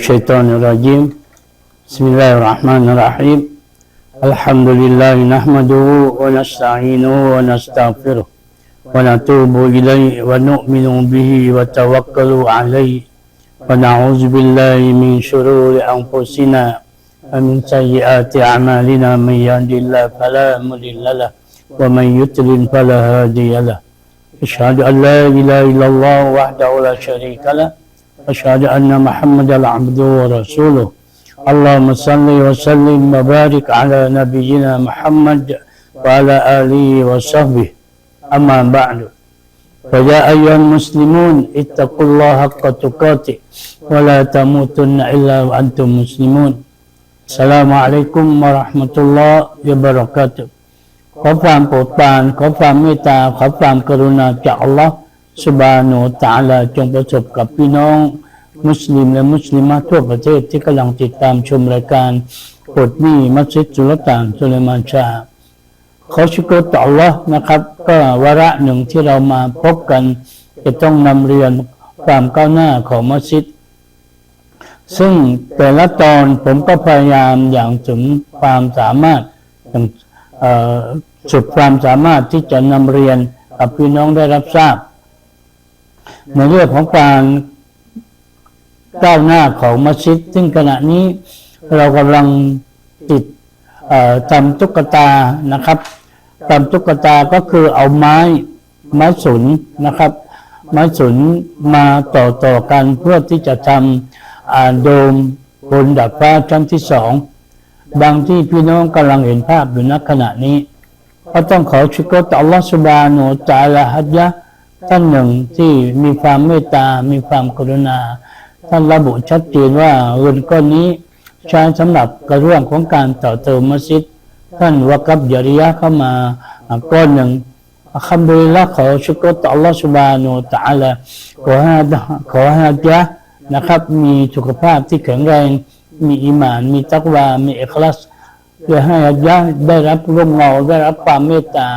الشيطان الرجيم بسم الله الرحمن الرحيم الحمد لله نحمده ونستعينه ونستغفره ونتوب إليه ونؤمن به وتوكل عليه ونعوذ بالله من شرور أنفسنا ومن سيئات أعمالنا من يهد الله فلا مضل له ومن يضلل فلا هادي له أشهد أن لا إله إلا الله وحده لا شريك له أشهد أن محمدا عبده ورسوله اللهم صل وسلم وبارك على نبينا محمد وعلى آله وصحبه أما بعد فيا أيها المسلمون اتقوا الله حق تقاته ولا تموتن إلا وأنتم مسلمون السلام عليكم ورحمة الله وبركاته ขอความโปรดปรานขอความเมตตาขอความกรุณาจากอัลลอฮ์ สุบาโนตาลาจงประสบกับพี่น้อง มุสลิมและมุสลิมทั่วประเทศที่กำลังติดตามชมรายการปดหนี้มัสยิดสุลต่านสุเลมานชาขอชุกรต่อลลอนะครับ ก็วาระหนึ่งที่เรามาพบกัน จะต้องนำเรียนความก้าวหน้าของมัสยิดซึ่งแต่ละตอนผมก็พยายามอย่างถึงความสามารถสุดความสามารถที่จะนำเรียนกับพี่น้องได้รับทราบ ในเรื่องของการก้าวหน้าของมัสยิด ซึ่งขณะนี้เรากำลังติดทำตุ๊กตานะครับทำตุ๊กตาก็คือเอาไม้ไม้สนนะครับ ไม้สนมาต่อต่อกันเพื่อที่จะทำโดมบนดาดฟ้าชั้นที่สองบางที่พี่น้องกำลังเห็นภาพอยู่ณขณะนี้ ก็ต้องขอชุกรต่ออัลลอฮฺสุบาโนจาลาฮัดยะ ท่านหนึ่งที่มีความเมตตา มีความกรุณา ท่านระบุชัดเจนว่าเงินก้อนนี้ใช้สำหรับกระเรื่องของการต่อเติมมัสยิด ท่านวกับยริยะเข้ามาก้อนหนึ่งอัลฮัมดุลิลละขอชุกรต่ออัลลอฮฺสุบาโนตาลาขอให้ขอให้ยะนะครับ มีสุขภาพที่แข็งแรง มีอิมาน มีตักวา มีเอิคลาสเพื่อให้ยะได้รับร่มเงาได้รับความเมตตา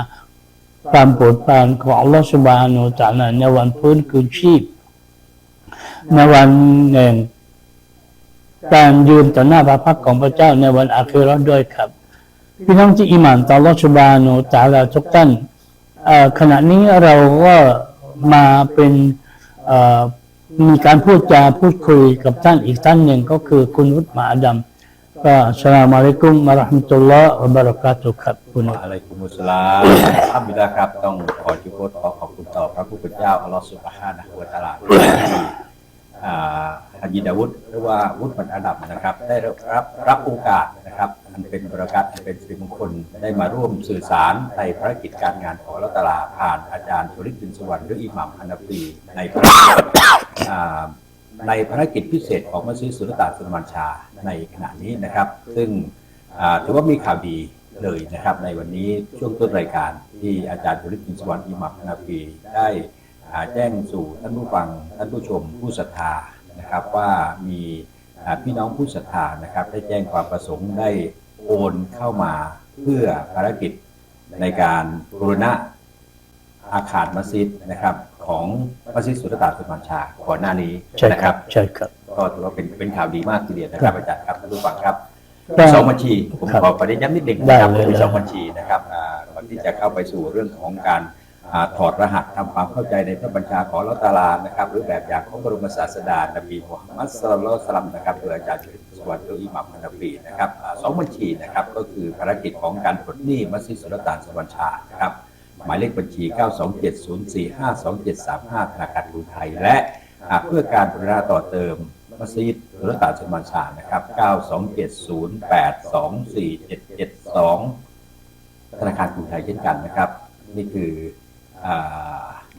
ความโปรดปรานของอัลอสบฮานาอัลลอฮฺตะอาลาในวันพื้นคืนชีพ ในวันแห่งการยืนต่อหน้าพระพักของพระเจ้าในวันอาคิราะห์ด้วยครับ พี่น้องที่อิหมานต่ออัลอสบฮานาอัลลอฮฺตะอาลาทุกท่านขณะนี้เราก็มาเป็นมีการพูดจาพูดคุยกับท่านอีกท่านหนึ่งก็คือคุณวุฒิมาอาดัม ก็อัสสลามุอะลัยกุมวะราะห์มะตุลลอฮ์วะบะเราะกาตุฮ์ครับคุณอะลัยกุมุสลามอัลฮัมดุลาครับต้องขอจุโกรขอขอบคุณต่อพระผู้เป็นเจ้าอัลลอฮฺสุบฮานะฮูวะตะอาลาที่อ่าฮัจญ์ดาวุฒหรือว่าวุฒิบรรอาดับนะครับ ได้รับรับโอกาสนะครับอันเป็นประกาศอันเป็นสิริมงคลได้มาร่วมสื่อสารในภารกิจการงานของอัตลาผ่านอาจารย์สุริจินสวรรค์หรืออิหมัมฮันนาฟีในภารกิจอ่า ในภารกิจพิเศษของมัสยิดสุลต่านสุลมานชาในขณะนี้นะครับ ซึ่งถือว่ามีข่าวดีเลยนะครับ ในวันนี้ช่วงต้นรายการที่อาจารย์ธุริกินสวรรค์อิหมัมนาฟีได้แจ้งสู่ท่านผู้ฟังท่านผู้ชมผู้ศรัทธานะครับว่ามีพี่น้องผู้ศรัทธานะครับได้แจ้งความประสงค์ได้โอนเข้ามาเพื่อภารกิจในการบูรณะอาคารมัสยิดนะครับ ของมัสยิดสุลต่านสุลมานชาก่อนหน้านี้ใช่นะคครัรับบใช่ครับก็ถือว่าเป็นเป็นข่าวดีมากทีเดียวนะครับอาจารย์ครับท่านผู้ฟังครับก็สองบัญชีผมครับขอประเด็นย้ำนิดหนึ่งนะครับได้เลยมีสองบัญชีนะครับอ่าก่อนที่จะเข้าไปสู่เรื่องของการอ่าถอดรหัสทำความเข้าใจในพระบัญชาของอัลเลอฮฺตะอาลานะครับ หรือแบบอย่างของบรมศาสดานบีมุฮัมมัดสุลลัลลอฮุอะลัยฮิวะซัลลัมนะครับโดยอาจารย์สวัสดิ์อิหมัมนบีนะครับอ่าสองบัญชีนะครับก็คือภารกิจของการปลดหนี้มัสยิดสุลต่านสวรรณชานะครับ หมายเลขบัญชี 927045235ธนาคารกรุงไทย และเพื่อการบูรณะต่อเติมมัสยิดสุลต่านสมานชานะครับ 92708247772 ธนาคารกรุงไทยเช่นกันนะครับ นี่คืออ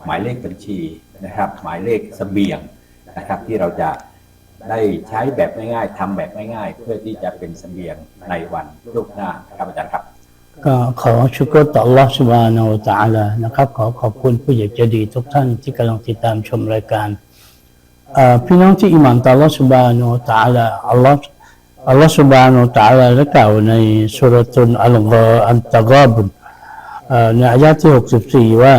หมายเลขบัญชีนะครับ หมายเลขเสบียงนะครับที่เราจะได้ใช้แบบง่ายๆทำแบบง่ายๆ เพื่อที่จะเป็นเสบียงในวันลูกหน้าครับอาจารย์ครับ ก็ขอชุกรต่อลลอฮฺสวาโนตาลานะครับ ขอขอบคุณผู้ใหญ่ใจดีทุกท่านที่กำลังติดตามชมรายการพี่น้องที่อิหมัมตาลอสวาโนตาลาอัลลอฮฺอัลลอฮ์สบานอัลตะลาได้กล่าวในสุรทุนอัลกออันตะกอบุนในอายะที่หกสิบสี่ว่า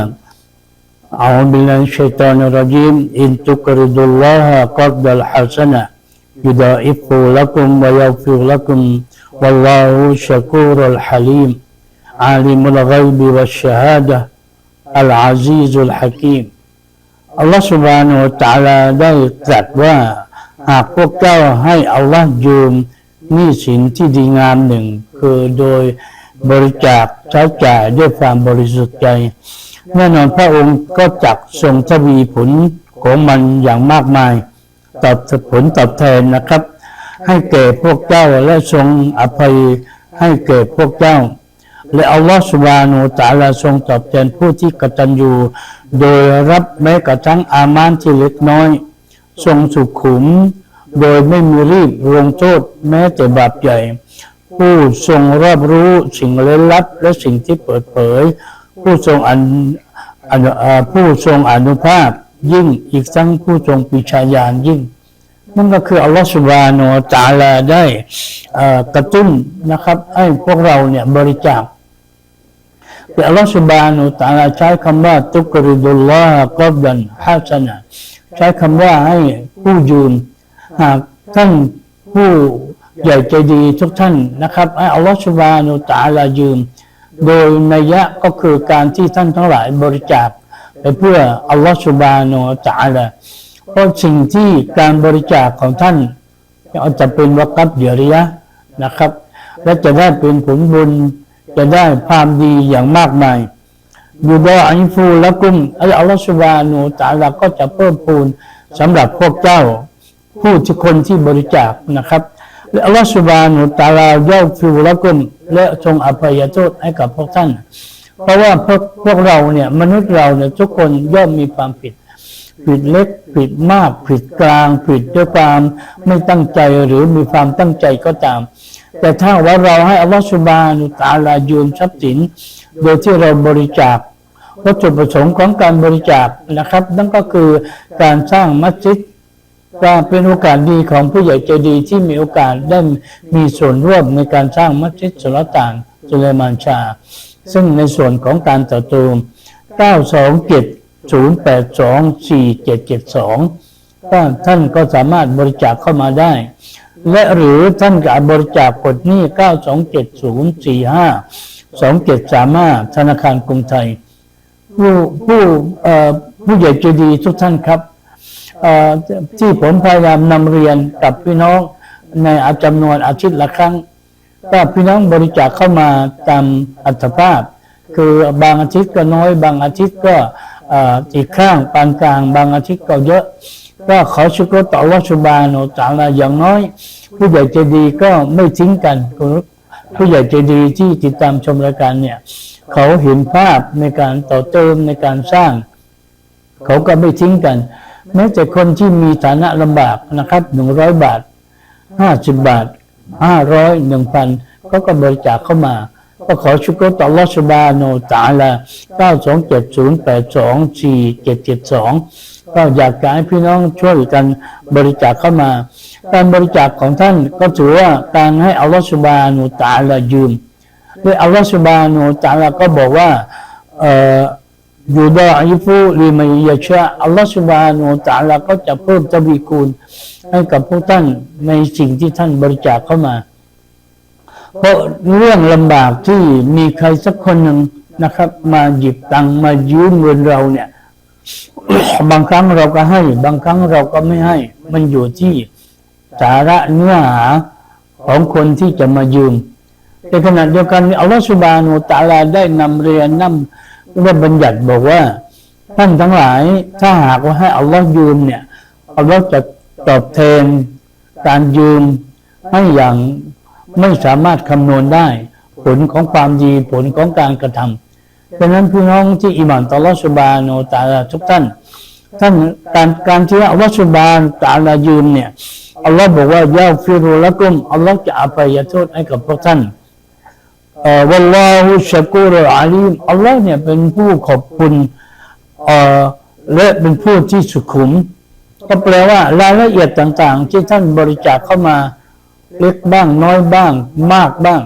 อาบิลันชัยตานรจีมอินตุกริดุลลอฮะกัดดัลฮัสนะยุดาอิฟุลักุมวะยัฟิลักุมวัลลอฮฺชักูรุลฮะลีม عالم الغيب والشهادة العزيز الحكيم อัลลอฮฺสุบฮานาอัลตะอาลาได้ตรัสว่า หากพวกเจ้าให้อัลลอฮ์ยืมหนี้สินที่ดีงามหนึ่ง คือโดยบริจาคใช้จ่ายด้วยความบริสุทธิ์ใจ แน่นอนพระองค์ก็จักทรงทวีผลของมันอย่างมากมาย ตอบผลตอบแทนนะครับ ให้แก่พวกเจ้าและทรงอภัยให้แก่พวกเจ้า และอัลลอฮฺสุบานูตาลาทรงตอบแทนผู้ที่กตัญญูโดยรับแม้กระทั่งอามานที่เล็กน้อย ทรงสุขุม โดยไม่มีรีบลงโทษแม้แต่บาปใหญ่ ผู้ทรงรอบรู้สิ่งเล้นลับและสิ่งที่เปิดเผย ผู้ทรงอันผู้ทรงอนุภาพยิ่งอีกทั้งผู้ทรงปิชาญาณยิ่งนั่นก็คืออัลลอฮฺสุบาโนตาลาได้กระตุ้นนะครับ ให้พวกเราเนี่ยบริจาค แต่อัลลอฮฺสุบาโนตะอาลาใช้คำว่าตุกริดุลลอฮ์กับดันฮาสนะใช้คำว่าให้ผู้ยืมหากท่านผู้ใหญ่ใจดีทุกท่านนะครับให้อัลลอฮฺสุบาโนตะอาลายืม โดยนัยยะก็คือการที่ท่านทั้งหลายบริจาคไปเพื่ออัลลอฮฺสุบาโนตะอาลาเพราะสิ่งที่การบริจาคของท่านจะเป็นวักับเดียริยะนะครับ และจะได้เป็นผลบุญ จะได้ความดีอย่างมากมายอยู่ดออันฟูและกุมอัลลอฮฺสุบานูตาลาก็จะเพิ่มพูนสำหรับพวกเจ้า ผู้ที่คนที่บริจาคนะครับและอัลลอฮฺสุบานูตาลาย่อมฟูละกุมและทรงอภัยโทษให้กับพวกท่าน เพราะว่าพวกพวกเราเนี่ยมนุษย์เราเนี่ยทุกคนย่อมมีความผิด ผิดเล็กผิดมากผิดกลาง ผิดด้วยความไม่ตั้งใจหรือมีความตั้งใจก็ตาม แต่ถ้าว่าเราให้อัลลอฮฺสุบานุตาลายืมทรัพย์สิน โดยที่เราบริจาควัตถุประสงค์ของการบริจาคนะครับ นั่นก็คือการสร้างมัสยิดก็เป็นโอกาสดีของผู้ใหญ่ใจดีที่มีโอกาสได้มีส่วนร่วมในการสร้างมัสยิดสุลต่านสุเลมานชา ซึ่งในส่วนของการต่อเติม927 0824772ก็ท่านก็สามารถบริจาคเข้ามาได้ และหรือท่านกับบริจาคกดหนี้ 927045 2735 ธนาคารกรุงไทย ผู้ผู้ผู้ใหญ่ใจดีทุกท่านครับ ที่ผมพยายามนำเรียนกับพี่น้องในอาจำนวนอาทิตย์ละครั้งก็พี่น้องบริจาคเข้ามาตามอัตภาพ คือบางอาทิตย์ก็น้อย บางอาทิตย์ก็อ่ออีกข้างปานกลาง บางอาทิตย์ก็เยอะ ก็ขอชุกรต่ออัลลอฮฺสุบานุตาลาอย่างน้อย ผู้ใหญ่ใจดีก็ไม่ทิ้งกันผู้ใหญ่ใจดีที่ติดตามชมรายการเนี่ย เขาเห็นภาพในการต่อเติมในการสร้าง เขาก็ไม่ทิ้งกัน แม้แต่คนที่มีฐานะลำบากนะครับหนึ่งร้อยบาทห้าสิบบาทห้าร้อยหนึ่งพันเขาก็บริจาคเข้ามาก็ขอชุกรต่อลอสบาโนตาละเก้าสองเจ็ดศูนย์แปดสองสี่เจ็ดเจ็ดสอง ก็อยากจะให้พี่น้องช่วยกันบริจาคเข้ามา การบริจาคของท่านก็ถือว่าการให้อัลลอฮฺสุบานุตาละยืมด้วยอัลลอฮฺสุบานุตาลาก็บอกว่าเอยู่ดาอิฟูลิมัยยชาอัลลอฮฺสุบานุตาลาก็จะเพิ่มทวีคูณให้กับพวกท่านในสิ่งที่ท่านบริจาคเข้ามา เพราะเรื่องลำบากที่มีใครสักคนหนึ่งนะครับ มาหยิบตังมายืมเงินเราเนี่ย บางครั้งเราก็ให้ บางครั้งเราก็ไม่ให้ มันอยู่ที่สาระเนื้อหาของคนที่จะมายืมในขณะเดียวกันอัลลอฮฺสุบานุตะอาลาได้นำเรียนนำได้บัญญัติบอกว่า ท่านทั้งหลายถ้าหากว่าให้อัลลอฮ์ยืมเนี่ยอัลลอฮ์จะตอบแทนการยืมให้อย่างไม่สามารถคำนวณได้ ผลของความดีผลของการกระทำ ดังนั้นพี่น้องที่อิมานต่อลอสุบานุตอาลาทุกท่าน ท่านการการที่อัลลอฮฺสุบานตอาลายืมเนี่ยอัลลอฮ์บอกว่ายาฟิรุละกุมอัลลอฮ์จะอภัยโทษให้กับพวกท่านเอ่อวัลลอฮุชะกูรอาลีมอัลลอฮ์เนี่ยเป็นผู้ขอบคุณเอ่อและเป็นผู้ที่สุขุม ก็แปลว่ารายละเอียดต่างๆ ที่ท่านบริจาคเข้ามาเล็กบ้างน้อยบ้าง มากบ้าง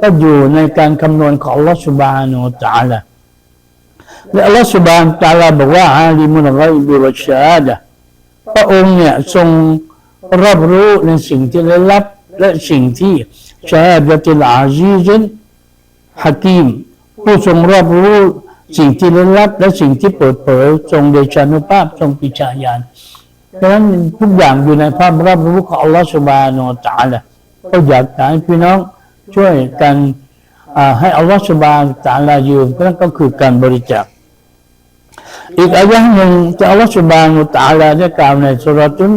ก็อยู่ในการคำนวณของอัลลอฮ์สุบานุตอาลา และอัลลอฮ์สุบานตาลาบอกว่าอาลีมุลไกบิวัชาดะพระองค์เนี่ยทรงรอบรู้ในสิ่งที่ลึกลับ และสิ่งที่ชาดะติลอาซีซินฮะกีมผู้ทรงรอบรู้สิ่งที่ลึกลับ และสิ่งที่เปิดเผยทรงเดชานุภาพทรงปิจายานดังนั้นทุกอย่างอยู่ในภาพรับรู้ของอัลลอฮฺสุบานะตาลาก็อยากให้พี่น้องช่วยกันให้อัลลอฮฺสุบานตะอาลายืมนั่นก็คือการบริจาค อีกอายะหนึ่งที่อัลลอฮฺสุบานุตาลาได้กล่าวในสุรตุน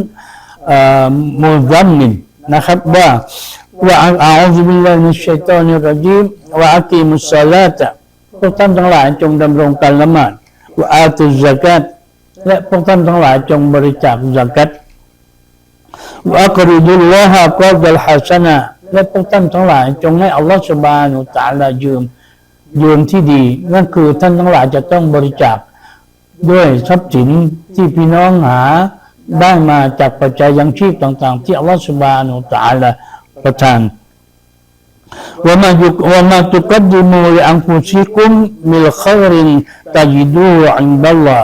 มุซัมมินนะครับว่าว่าอาอูซุบิลลาฮิมิชชัยฏอนิรเราะญีมวะอะกีมุสศอลาตะพวกท่านทั้งหลายจงดำรงการละหมาดวะอาตุซะกาตและพวกท่านทั้งหลายจงบริจาคซะกัตวะอักริดุลลอฮะกอดัลฮัสนะและพวกท่านทั้งหลายจงให้อัลลอฮฺสุบานุตาลายืมยืมที่ดีนั่นคือท่านทั้งหลายจะต้องบริจาค ด้วยทรัพย์สินที่พี่น้องหาได้มาจากปัจจัยยังชีพต่าง ๆ ที่อัลลอฮฺสุบานุตาลาประทานว่ามายุว่ามาตุกัดดิมูลิอันฟุซิกุมมิลขัยรินตาจิดูอันบัลลา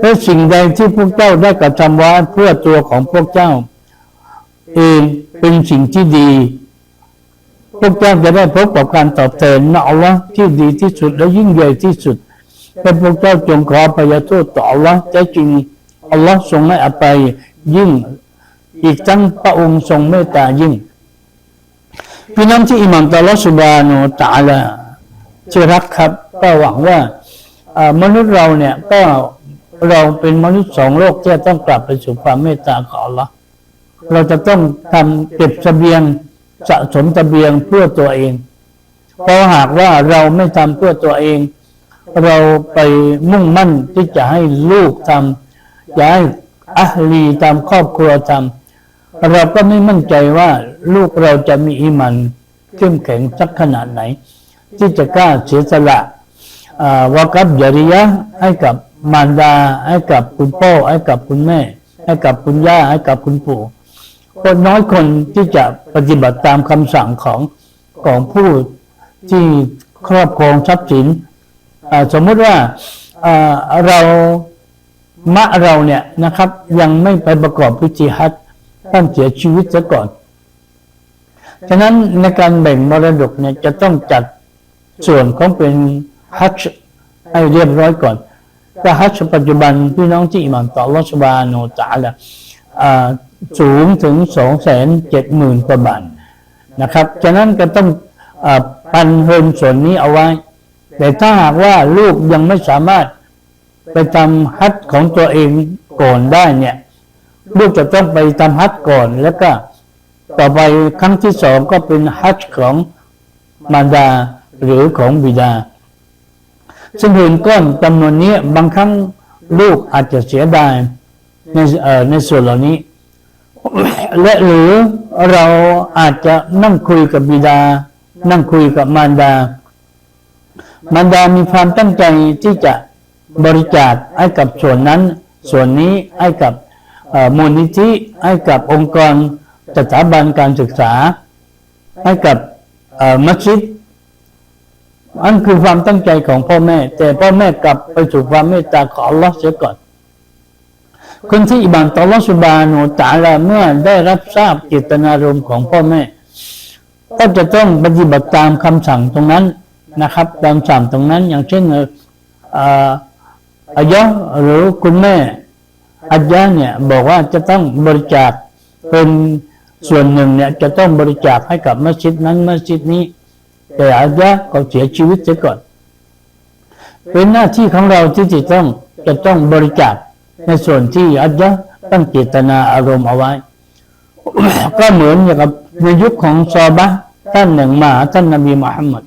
และสิ่งใดที่พวกเจ้าได้กระทำไว้เพื่อตัวของพวกเจ้า เองเป็นสิ่งที่ดี พวกเจ้าจะได้พบกับการตอบแทนนะอัลลอฮ์ที่ดีที่สุดและยิ่งใหญ่ที่สุด และพวกเจ้าจงขออภัยโทษต่ออัลลอฮ์แท้จริงอัลลอฮ์ทรงให้อภัยยิ่ง อีกทั้งพระองค์ทรงเมตตายิ่ง พี่น้องที่อิหมัมตอลอสุบานุตาลาที่รักครับ ก็หวังว่ามนุษย์เราเนี่ยก็เราเป็นมนุษย์สองโลกที่ต้องกลับไปสู่ความเมตตาของอัลลอฮ์เราจะต้องทำเก็บสเสบียงสะสมสเสบียงเพื่อตัวเอง เพราะหากว่าเราไม่ทำเพื่อตัวเอง เราไปมุ่งมั่นที่จะให้ลูกทำจะให้อัลลีตามครอบครัวทำเราก็ไม่มั่นใจว่าลูกเราจะมีอิมันเข้มแข็งสักขนาดไหน ที่จะกล้าเสียสละอ่าวากับจริยะให้กับมารดาให้กับคุณพ่อให้กับคุณแม่ ให้กับคุณย่าให้กับคุณปู่คนน้อยคนที่จะปฏิบัติตามคำสั่งของของผู้ที่ครอบครองทรัพย์สิน สมมุติว่าเรามะเราเนี่ยนะครับ ยังไม่ไปประกอบพิธีฮัจญ์ท่านเสียชีวิตซะก่อน ฉะนั้นในการแบ่งมรดกเนี่ยจะต้องจัดส่วนของเป็นฮัจให้เรียบร้อยก่อนถ้าฮัจปัจจุบันพี่น้องที่อิหมานต่อรัชบาโนตาละอ่าสูงถึงสองแสนเจ็ดหมื่นกว่าบาทนะครับ ฉะนั้นก็ต้องอปันเฮินส่วนนี้เอาไว้ แต่ถ้าหากว่าลูกยังไม่สามารถไปทำฮัจญ์ของตัวเองก่อนได้เนี่ย ลูกจะต้องไปทำฮัจญ์ก่อน แล้วก็ต่อไปครั้งที่สองก็เป็นฮัจญ์ของมารดาหรือของบิดา ซึ่งเงินก้อนจำนวนนี้บางครั้งลูกอาจจะเสียดายในในส่วนเหล่านี้ และหรือเราอาจจะนั่งคุยกับบิดา นั่งคุยกับมารดา มารดามีความตั้งใจที่จะบริจาคให้กับส่วนนั้น ส่วนนี้ให้กับมูลนิธิให้กับองค์กรสถาบันการศึกษา ให้กับมัสยิดอันคือความตั้งใจของพ่อแม่ แต่พ่อแม่กลับไปสู่ความเมตตาของอัลลอฮ์เสียก่อน คนที่อิบานต่อลอสุบานุตาลาเมื่อได้รับทราบเจตนารมณ์ของพ่อแม่ ก็จะต้องปฏิบัติตามคำสั่งตรงนั้น นะครับตามสั่งตรงนั้นอย่างเช่นอายะหรือคุณแม่อาญะเนี่ยบอกว่าจะต้องบริจาคเป็นส่วนหนึ่งเนี่ยจะต้องบริจาคให้กับมัสยิดนั้นมัสยิดนี้ แต่อาญะก็เสียชีวิตเสียก่อน เป็นหน้าที่ของเราที่จะต้องจะต้องบริจาคในส่วนที่อาญะตั้งเจตนาอารมณ์เอาไว้ ก็เหมือนอย่างกับในยุคของซอบะท่านหนึ่งมาหาท่านนบีมุฮัมมัด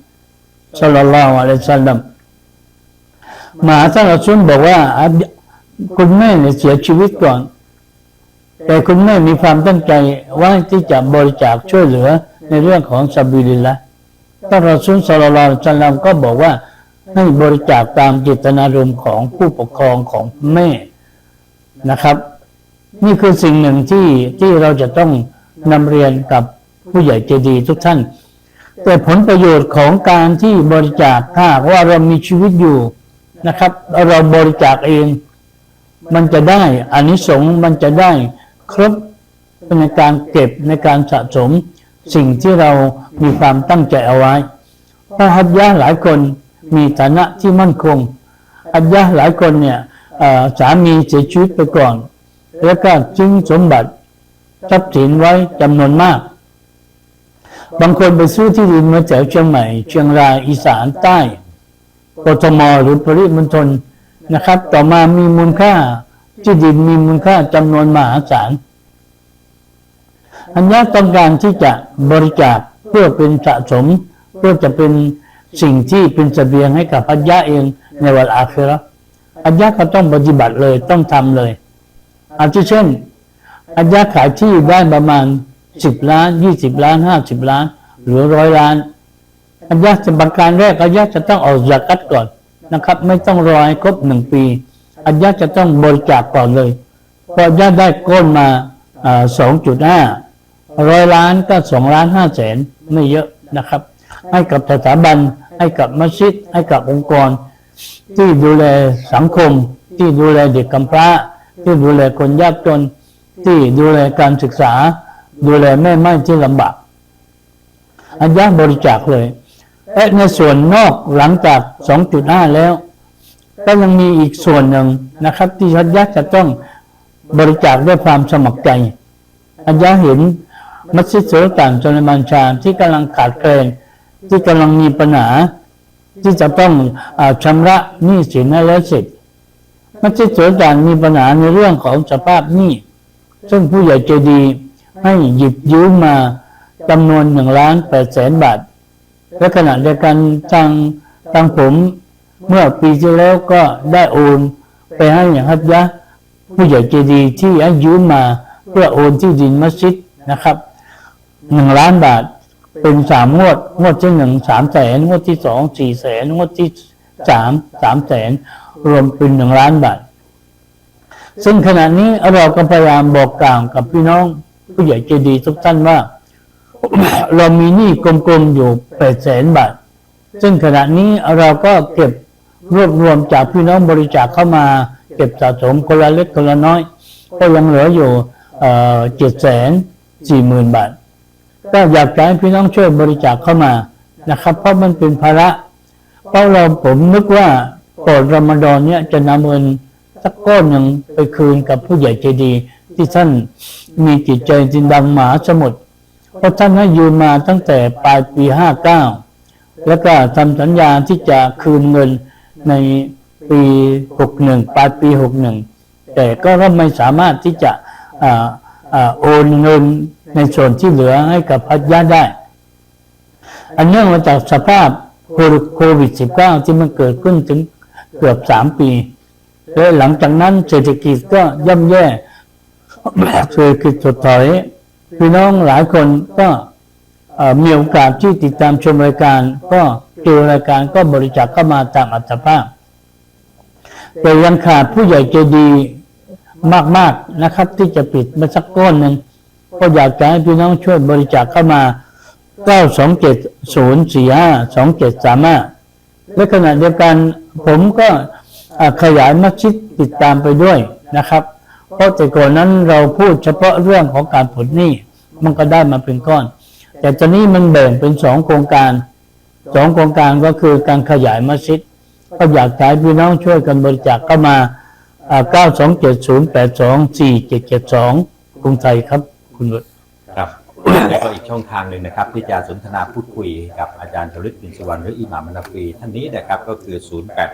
ศ็อลลัลลอฮุอะลัยฮิวะซัลลัมมาหาท่านอัสซุลบอกว่า คุณแม่เนี่ยเสียชีวิตก่อน แต่คุณแม่มีความตั้งใจว่าที่จะบริจาคช่วยเหลือในเรื่องของซาบิลิละท่านรอซุลศ็อลลัลลอฮุอะลัยฮิวะซัลลัมก็บอกว่าให้บริจาคตามเจตนารมณ์ของผู้ปกครองของแม่นะครับ นี่คือสิ่งหนึ่งที่ที่เราจะต้องนำเรียนกับผู้ใหญ่ใจดีทุกท่าน แต่ผลประโยชน์ของการที่บริจาคถ้าว่าเรามีชีวิตอยู่นะครับ เราบริจาคเอง มันจะได้อานิสงส์มันจะได้ครบในการเก็บในการสะสมสิ่งที่เรามีความตั้งใจเอาไว้เพราะฮัจญะห์หลายคนมีฐานะที่มั่นคงฮัจญะห์หลายคนเนี่ยสามีเสียชีวิตไปก่อน แล้วก็ทิ้งสมบัติทรัพย์สินไว้จำนวนมาก บางคนไปซื้อที่ดินมาจากเชียงใหม่ เชียงรายอีสานใต้กทมหรือปริมณฑลนะครับ ต่อมามีมูลค่าที่ดินมีมูลค่าจำนวนมหาศาลอันนี้ต้องการที่จะบริจาคเพื่อเป็นสะสม เพื่อจะเป็นสิ่งที่เป็นเสบียงให้กับพัญญาเองในวันอาคิราะห์พัญญาก็ต้องปฏิบัติเลยต้องทำเลย อาทิเช่นอาญาขายที่ได้ประมาณ สิบล้านยี่สิบล้านห้าสิบล้าน หรือร้อยล้านอาญาจะประการแรกอาญาจะต้องออกจากกัดก่อนนะครับ ไม่ต้องรอให้ครบหนึ่งปีอาญาจะต้องบริจาคก่อนเลยเพราะอาญาได้ก้นมาสองจุดห้าร้อยล้านก็สองล้านห้าแสนไม่เยอะนะครับ ให้กับสถาบัน ให้กับมัสยิดให้กับองค์กร ที่ดูแลสังคม ที่ดูแลเด็กกำพร้า ที่ดูแลคนยากจน ที่ดูแลการศึกษา ดูแลแม่ไม้ที่ลำบากอันยาบริจาคเลยและในส่วนนอกหลังจาก 2.5 แล้ว ก็ยังมีอีกส่วนหนึ่งนะครับ ที่อันยาจะต้องบริจาคด้วยความสมัครใจ อันยาเห็นมัสยิดสุลต่านจนมันชาที่กำลังขาดแคลนที่กำลังมีปัญหา ที่จะต้องอชำระหนี้สินให้แล้วเสร็จมัสยิดสุลต่านมีปัญหาในเรื่องของสภาพหนี้ซึ่งผู้ใหญ่ใจดี ให้หยิบยืมมาจำนวนหนึ่งล้านแปดแสนบาท และขณะเดียวกันทางทางผม เมื่อปีที่แล้วก็ได้โอนไปให้อย่างฮัตยะผู้ใหญ่ใจดีที่ให้ยืมมาเพื่อโอนที่ดินมัสยิดนะครับหนึ่งล้านบาทเป็นสามงวด งวดที่หนึ่งสามแสนงวดที่สองสี่แสนงวดที่สามสามแสนรวมเป็นหนึ่งล้านบาท ซึ่งขณะนี้เราก็พยายามบอกกล่าวกับพี่น้อง ผู้ใหญ่ใจดีทุกท่านว่า เรามีหนี้กลมๆอยู่แปดแสนบาท ซึ่งขณะนี้เราก็เก็บรวบรวมจากพี่น้องบริจาคเข้ามา เก็บสะสมคนละเล็กคนละน้อย ก็ยังเหลืออยู่เจ็ดแสนสี่หมื่นบาท ก็อยากจะให้พี่น้องช่วยบริจาคเข้ามานะครับ เพราะมันเป็นภาระ เพราะเราผมนึกว่าก่อนรอมฎอนเนี่ยจะนำเงินสักก้อนหนึ่งไปคืนกับผู้ใหญ่ใจดีที่ท่าน มีจิตใจจินดังหมาสมุทรเพราะท่านให้ยืมมาตั้งแต่ปลายปีห้าเก้าแล้วก็ทำสัญญาที่จะคืนเงินในปีหกหนึ่งปลายปีหกหนึ่งแต่ก็ไม่สามารถที่จะออโอนเงินในส่วนที่เหลือให้กับพัทยาได้ อันเนื่องมาจากสภาพโควิด -19 ที่มันเกิดขึ้นถึงเกือบสามปี และหลังจากนั้นเศรษฐกิจก็ย่ำแย่ เศรษฐกิจถดถอยพี่น้องหลายคนก็มีโอกาสที่ติดตามชมรายการ ก็ดูรายการก็บริจาคเข้ามาตามอัตภาพ แต่ยังขาดผู้ใหญ่ใจดีมากๆนะครับ ที่จะปิดมาสักก้อนหนึ่งก็อยากจะให้พี่น้องช่วยบริจาคเข้ามา 927-045-2735และขณะเดียวกันผมก็ขยายมัสยิดติดตามไปด้วยนะครับ เพราะแต่ก่อนนั้นเราพูดเฉพาะเรื่องของการผลหนี้มันก็ได้มาเป็นก้อน แต่ตอนนี้มันแบ่งเป็นสองโครงการสองโครงการก็คือการขยายมัสยิดก็อยากให้พี่น้องช่วยกันบริจาคเข้ามา 9270824772กรุงไทยครับ คุณวุฒิครับแล้วก็อีกช่องทางหนึ่งนะครับ ที่จะสนทนาพูดคุยกับอาจารย์ชลิตบินสุวรรณหรืออิหม่ามมนาฟีท่านนี้นะครับก็คือ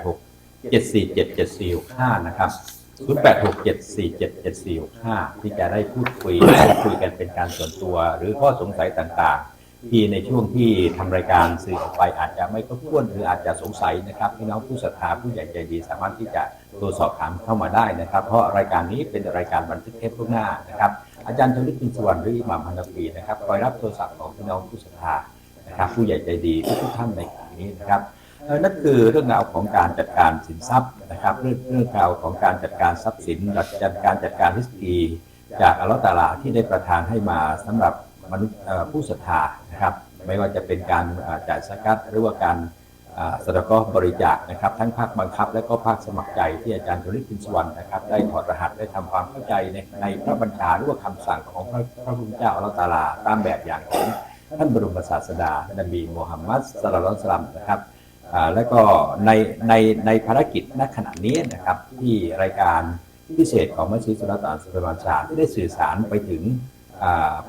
086 747 7465 นะครับ 086 747 7465 ที่จะได้พูดคุยพูดคุยกันเป็นการส่วนตัว หรือข้อสงสัยต่างๆ ที่ในช่วงที่ทำรายการสื่อออกไปอาจจะไม่ครบถ้วนหรืออาจจะสงสัยนะครับพี่น้องผู้ศรัทธาผู้ใหญ่ใจดีสามารถที่จะโทรสอบถามเข้ามาได้นะครับ เพราะรายการนี้เป็นรายการบันทึกเทปล่วงหน้านะครับอาจารย์ชลิตบินสวรรณหรืออิหม่ามฮันดีนะครับคอยรับโทรศัพท์ของพี่น้องผู้ศรัทธานะครับผู้ใหญ่ใจดีทุกท่านในครั้งนี้นะครับ นั่นคือเรื่องราวของการจัดการสินทรัพย์นะครับ เรื่องเรื่องราวของการจัดการทรัพย์สินจัดการจัดการริสกีจากอัลลอฮฺตาลาที่ได้ประทานให้มาสำหรับมนุษย์ผู้ศรัทธานะครับไม่ว่าจะเป็นการจ่ายสกัดหรือว่าการอ่าสดก็บริจาคนะครับ ทั้งภาคบังคับ และก็ภาคสมัครใจที่อาจารย์จริตพินสวรรณนะครับ ได้ถอดรหัสได้ทำความเข้าใจในในพระบัญชาหรือว่าคำสั่งของพระพระพุทธเจ้าอัลลอฮฺตาลาตามแบบอย่างของท่านบรมศาสดานบีมูฮัมมัดสลลัลลอฮุลัมนะครับ แล้วก็ในในในภารกิจณขณะนี้นะครับที่รายการพิเศษของมัสยิดสุลต่านสุลต่านชาที่ได้สื่อสารไปถึง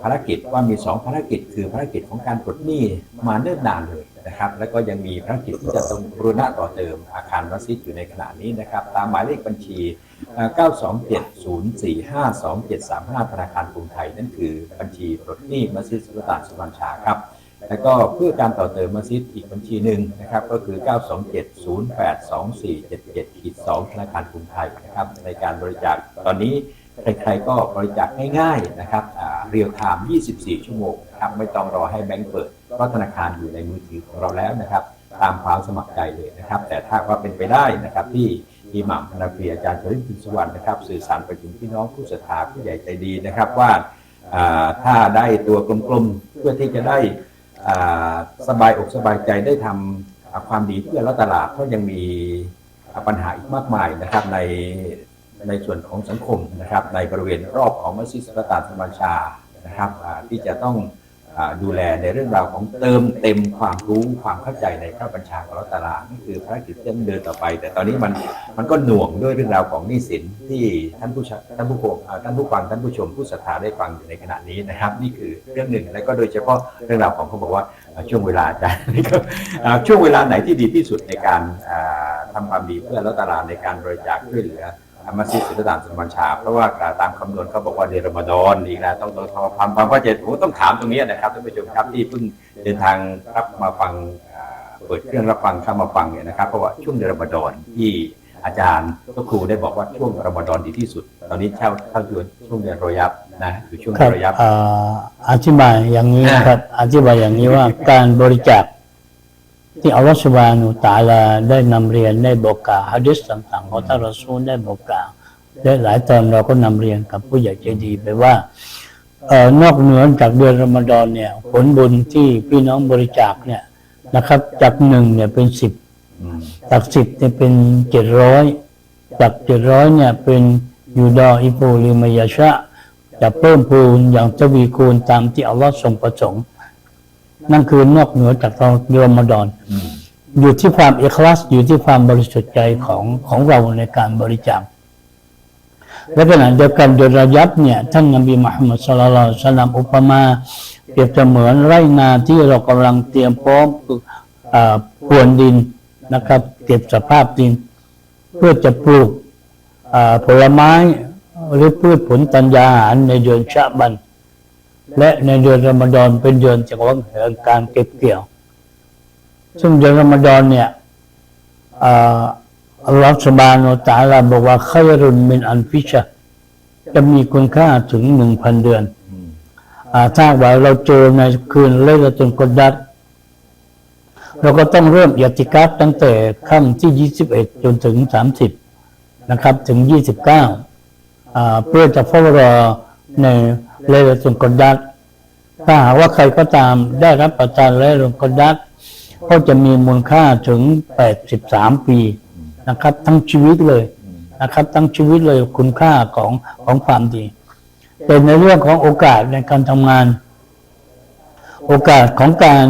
ภารกิจว่ามี 2 ภารกิจ คือภารกิจของการปลดหนี้มาเนิ่นนานเลยนะครับ แล้วก็ยังมีภารกิจที่จะต้องบูรณะต่อเติมอาคารมัสยิดอยู่ในขณะนี้นะครับ ตามหมายเลขบัญชี 927045275 ธนาคารกรุงไทย นั่นคือบัญชีปลดหนี้มัสยิดสุลต่านสุวรรณชาครับ แล้วก็เพื่อการต่อเติมมัสยิดอีกบัญชีหนึ่งนะครับ ก็คือ 927082477ขีด2ธนาคารกรุงไทยนะครับ ในการบริจาคตอนนี้ใครๆก็บริจาคง่ายๆนะครับเรียลไทม์24 ชั่วโมงนะครับไม่ต้องรอให้แบงก์เปิดเพราะธนาคารอยู่ในมือถือของเราแล้วนะครับ ตามความสมัครใจเลยนะครับ แต่ถ้าว่าเป็นไปได้นะครับที่อิหม่ามพนาฟีอาจารย์ชริพินสุวรรณนะครับสื่อสารไปถึงพี่น้องผู้ศรัทธาผู้ใหญ่ใจดีนะครับว่าถ้าได้ตัวกลมๆเพื่อที่จะได้ สบายอกสบายใจได้ทำอ่าความดีเพื่อละตลาดเพราะยังมีปัญหาอีกมากมายนะครับในในส่วนของสังคมนะครับในบริเวณรอบของมัสยิดสุลต่านสมาชานะครับที่จะต้อง ดูแลในเรื่องราวของเติมเต็มความรู้ความเข้าใจในพระบัญชาของละตลานี่คือภารกิจที่ต้องเดินต่อไป แต่ตอนนี้มันมันก็หน่วงด้วยเรื่องราวของหนี้สินที่ท่านผู้ชท่านผู้ชมท่านผู้ฟังท่านผู้ชมผู้ศรัทธาได้ฟังอยู่ในขณะนี้นะครับ นี่คือเรื่องหนึ่งและก็โดยเฉพาะเรื่องราวของเขาบอกว่าช่วงเวลาอาจารย์นี่ก็ช่วงเวลาไหนที่ดีที่สุดในการอ่าทำความดีเพื่อลดตลาในการบริจาคช่วยเหลือ อามัสยิดสุลต่านสมัญชา เพราะว่าตามคำนวณเขาบอกว่าเดือนรอมฎอนอีกแล้วต้องต้องทำความความเข้าใจผมต้องถามตรงนี้นะครับท่านผู้ชมครับที่เพิ่งเดินทางรับมาฟังเปิดเครื่องรับฟังเข้ามาฟังเนี่ยนะครับเพราะว่าช่วงเดือนรอมฎอนที่อาจารย์ก็ครูได้บอกว่าช่วงรอมฎอนดีที่สุด ตอนนี้เข้าเข้าสู่ช่วงเดือนรอยับนะคือช่วงเดืรัอนรอยับอาอธิบายอย่างนี้ครับอธิบายอย่างนี้ว่าการบริจาค ที่อัลลอฮฺสุบานุตาลาได้นำเรียนได้บอกกล่าวฮะดิษต่างๆของท่านรอซูลได้บอกกล่าวและหลายตอนเราก็นำเรียนกับผู้ใหญ่ใจดีไปว่าเอ่อนอกเหนือจากเดือนรอมฎอนเนี่ย ผลบุญที่พี่น้องบริจาคเนี่ยนะครับ จากหนึ่งเนี่ยเป็นสิบจากสิบเนี่ยเป็นเจ็ดร้อยจากเจ็ดร้อยเนี่ยเป็นยูดออิปูลิมยาชะจะเพิ่มพูนอย่างทวีคูณตามที่อัลลอฮ์ทรงประสงค์ นั่นคือนอกเหนือจากตอนรอมฎอนอยู่ที่ความเอกลักษณ์อยู่ที่ความบริสุทธิ์ใจของของเราในการบริจาคและขณะเดียวกันเดือนระยับเนี่ยท่านนบีมุฮัมมัดสุลลัลลอฮุอะลัยฮิวะสัลลัมอุปมาเปรียบเสมือนไรนาที่เรากำลังเตรียมพร้อมอ่อพรวนดินนะครับ เก็บสภาพดิน เพื่อจะปลูกผลไม้หรือพืชผลตัญญาหารในเดือนชะบัน และในเดือนรอมฎอนเป็นเดือนจังหวะแห่งการเก็บเกี่ยว ซึ่งเดือนรอมฎอนเนี่ยเอ่ออัลลอฮฺสุบานอตะอาลาบอกว่าขัยรุนมินอันฟิชะจะมีคุณค่าถึงหนึ่งพันเดือนอืมอ่าถ้าว่าเราเจอในคืนเลลตุนกอดัดเราก็ต้องเริ่มยติกัดตั้งแต่ค่ำที่ 21 จนถึง 30 นะครับ ถึง 29อ่าเพื่อจะเฝ้ารอใน เลลตุนกอดัดถ้าหากว่าใครก็ตามได้รับประทานเลลตุนกอดัดก็จะมีมูลค่าถึง 83 ปีนะครับ ทั้งชีวิตเลยนะครับ ทั้งชีวิตเลยคุณค่าของของความดี เป็นในเรื่องของโอกาสในการทำงาน โอกาสของการ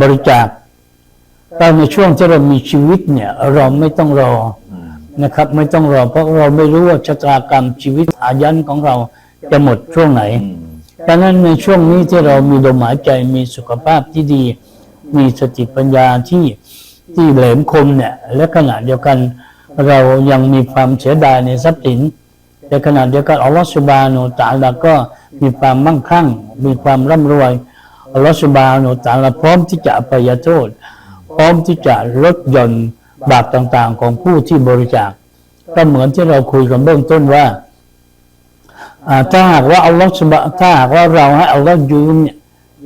บริจาคก็ในช่วงที่เรามีชีวิตเนี่ย เราไม่ต้องรอนะครับ ไม่ต้องรอ เพราะเราไม่รู้ว่าชะตากรรมชีวิตอายันของเรา จะหมดช่วงไหนอืมดังนั้นในช่วงนี้ที่เรามีลมหายใจมีสุขภาพที่ดี มีสติปัญญาที่ที่แหลมคมเนี่ย และขณะเดียวกันเรายังมีความเสียดายในทรัพย์สินในขณะเดียวกันอัลลอฮฺสุบานุตะอาลาก็มีความมั่งคั่ง มีความร่ำรวยอัลลอฮฺสุบานุตะอาลาพร้อมที่จะอภัยโทษ พร้อมที่จะลดหย่อนบาปต่างๆ ของผู้ที่บริจาคก็เหมือนที่เราคุยกันเบื้องต้นว่าอ่า ถ้าหากว่าอัลลอฮฺถ้าหากว่าเราให้อัลลอฮฺยืมเนี่ย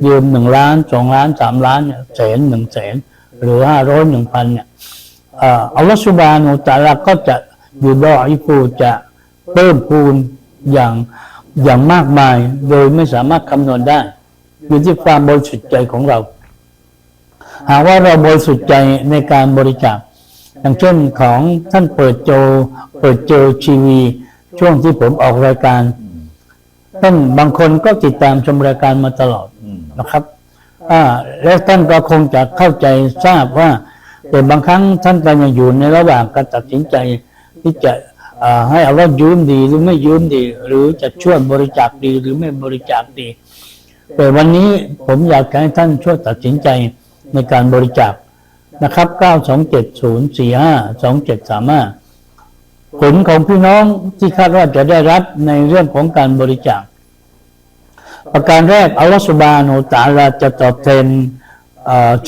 ยืมหนึ่งล้านสองล้านสามล้านเนี่ยแสนหนึ่งแสนหรือห้าร้อยหนึ่งพันเนี่ยอัลลอฮฺสุบานุตะอาลาก็จะอยู่ดออิฟูจะเพิ่มพูนอย่างอย่างมากมาย โดยไม่สามารถคำนวณได้อยู่ที่ความบริสุทธิ์ใจของเรา หากว่าเราบริสุทธิ์ใจในการบริจาคอย่างเช่นของท่านเปิดโจเปิดโจชีวี ช่วงที่ผมออกรายการ ท่านบางคนก็ติดตามชมรายการมาตลอดอืมนะครับอ่าแล้วท่านก็คงจะเข้าใจทราบว่า แต่บางครั้งท่านก็ยังอยู่ในระหว่างการตัดสินใจที่จะอ่าให้เอาว่ายืมดีหรือไม่ยืมดี หรือจะช่วยบริจาคดีหรือไม่บริจาคดี แต่วันนี้ผมอยากให้ท่านช่วยตัดสินใจในการบริจาคนะครับ 927045273 ผลของพี่น้องที่คาดว่าจะได้รับในเรื่องของการบริจาคประการแรกอัลลอฮฺสุบานุตาลาจะตอบแทน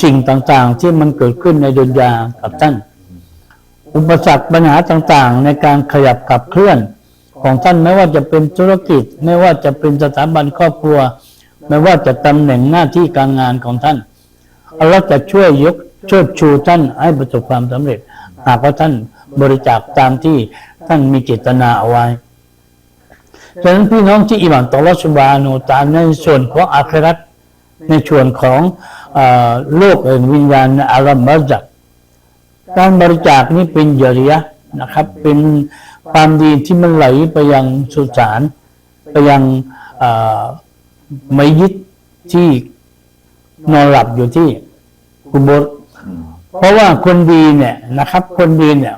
สิ่งต่างๆ ที่มันเกิดขึ้นในดุนยากับท่าน อุปสรรคปัญหาต่างๆ ในการขยับขับเคลื่อนของท่านไม่ว่าจะเป็นธุรกิจ ไม่ว่าจะเป็นสถาบันครอบครัว ไม่ว่าจะตำแหน่งหน้าที่การงานของท่านอัลลอฮ์จะช่วยยกเชิดชูท่านให้ประสบความสำเร็จ หากว่าท่าน บริจาคตามที่ท่านมีเจตนาเอาไว้ฉะนั้นพี่น้องที่อิหมันตอรัสุบานุตาในส่วนของอาครัตในส่วนของอโลกแห่งวิญญาณอารัมมัจักการบริจาคนี่เป็นยริยะนะครับ เป็นความดีที่มันไหลไปยังสุสานไปยังมัยยิดที่นอนหลับอยู่ที่กุโบรเพราะว่าคนดีเนี่ยนะครับ คนดีเนี่ย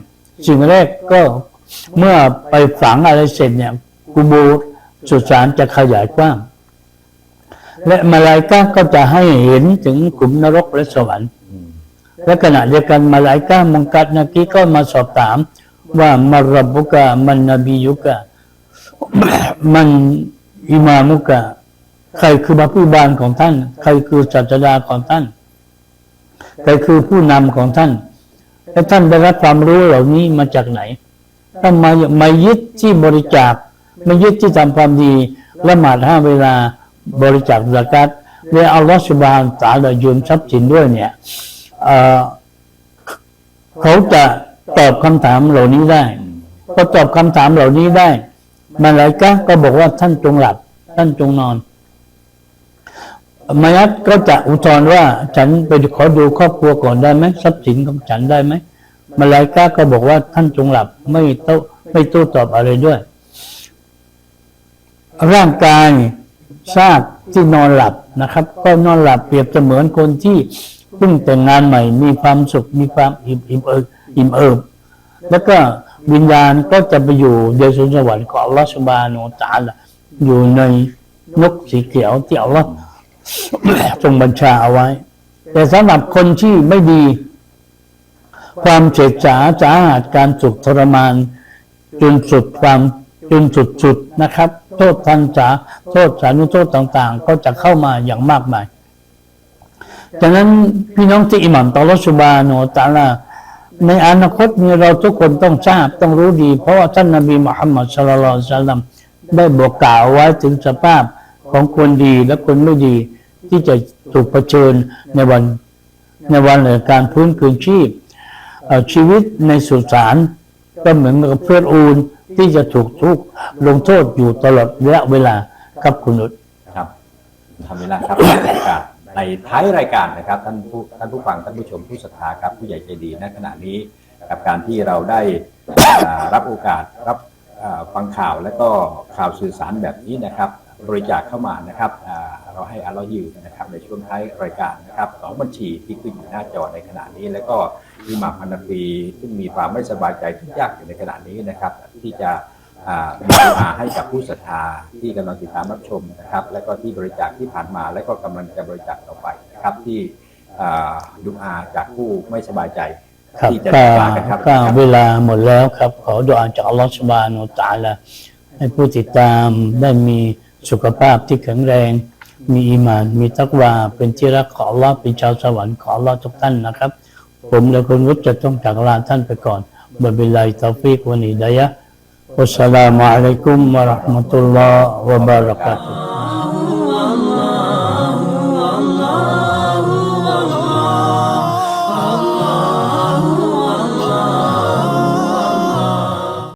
สิ่งแรกก็เมื่อไปฝังอะไรเสร็จเนี่ยกูบูสุสานจะขยายกว้าง และมาลายก้าก็จะให้เห็นถึงขุมนรกและสวรรค์ และขณะเดียวกันมาลายก้ามุงกัดนากีก็มาสอบถามว่ามารบุกะมันนบียุกะมันอิมามุกะใครคือพระผู้บานของท่าน ใครคือศาสดาของท่าน ใครคือผู้นำของท่าน และท่านได้รับความรู้เหล่านี้มาจากไหนท่านมามายึดที่บริจาคมายึดที่ทำความดีละหมาดห้าเวลาบริจาคสกัดและอัลอสุบานตะอาลายืมทรัพย์สินด้วยเนี่ยเเขาจะตอบคำถามเหล่านี้ได้พอตอบคำถามเหล่านี้ได้มาลายกะก็บอกว่าท่านจงหลับ ท่านจงนอน มายัดก็จะอุทธรณ์ว่า ฉันไปขอดูครอบครัวก่อนได้ไหมทรัพย์สินของฉันได้ไหมมาลายกะห์ก็บอกว่าท่านจงหลับไม่โต้ไม่โต้ตอบอะไรด้วย ร่างกายซากที่นอนหลับนะครับ ก็นอนหลับเปรียบเสมือนคนที่เพิ่งแต่งงานใหม่ มีความสุขมีความอิ่มอิ่มเอิบอิ่มเอิบแล้วก็วิญญาณก็จะไปอยู่ในสวนสวรรค์ของอัลลอฮฺสุบานุตะอาลาอยู่ในนกสีเขียวที่อัลลอฮ์ ทรงบัญชาเอาไว้ แต่สำหรับคนที่ไม่ดี ความเฉดฉาสาหัสการสุขทรมาน จนสุดความจนสุดสุดนะครับ โทษทันจาโทษสานุโทษต่างๆ ก็จะเข้ามาอย่างมากมายฉะนั้นพี่น้องที่อิหมัมตอลสุบาโนตะอาลาในอนาคตนี้เราทุกคนต้องทราบต้องรู้ดี เพราะว่าท่านนบีมุฮัมมัดสุลลัลลอฮุอะลัยฮิวะสัลลัมได้บอกกล่าวไว้ถึงสภาพ ของคนดีและคนไม่ดี ที่จะถูกเผชิญในวันในวันแห่งการพื้นคืนชีพชีวิตในสุสานก็เหมือนกับเพื่อนอูนที่จะถูกทุกลงโทษอยู่ตลอดระยะเวลาครับคุณนุชครับทำเวลาครับรายการในท้ายรายการนะครับท่านผู้ท่านผู้ฟังท่านผู้ชมผู้ศรัทธาครับผู้ใหญ่ใจดีณขณะนี้กับการที่เราได้รับโอกาสรับฟังข่าวและก็ข่าวสื่อสารแบบนี้นะครับ บริจาคเข้ามานะครับอ่าเราให้อัลลอฮ์ยืนนะครับในช่วงท้ายรายการนะครับสองบัญชีที่ขึ้นอยู่หน้าจอในขณะนี้ แล้วก็อิหม่ามพันธ์ปีซึ่งมีความไม่สบายใจทุกข์ยากอยู่ในขณะนี้นะครับที่จะอ่ามีดุอาให้กับผู้ศรัทธาที่กำลังติดตามรับชมนะครับ และก็ที่บริจาคที่ผ่านมา และก็กำลังจะบริจาคต่อไปนะครับที่อ่าดุอาจากผู้ไม่สบายใจครับที่จะก็ลากันครับก็เวลาหมดแล้วครับ ขอดุอาจากอัลลอฮฺสุบานุตะอาลาให้ผู้ติดตามได้มี สุขภาพที่แข็งแรง มีอีมาน มีตักวา เป็นที่รักของอัลอเป็นชาวสวรรค์ของลอทุกท่านนะครับ ผมและคุณวุฒิจะต้องจากลาท่านไปก่อนบบิลลาฮิตาฟิกวันิดายะอัสสลามุอะลัยกุมวะราะห์มะตุลลอฮ์วะบารักาตุฮ์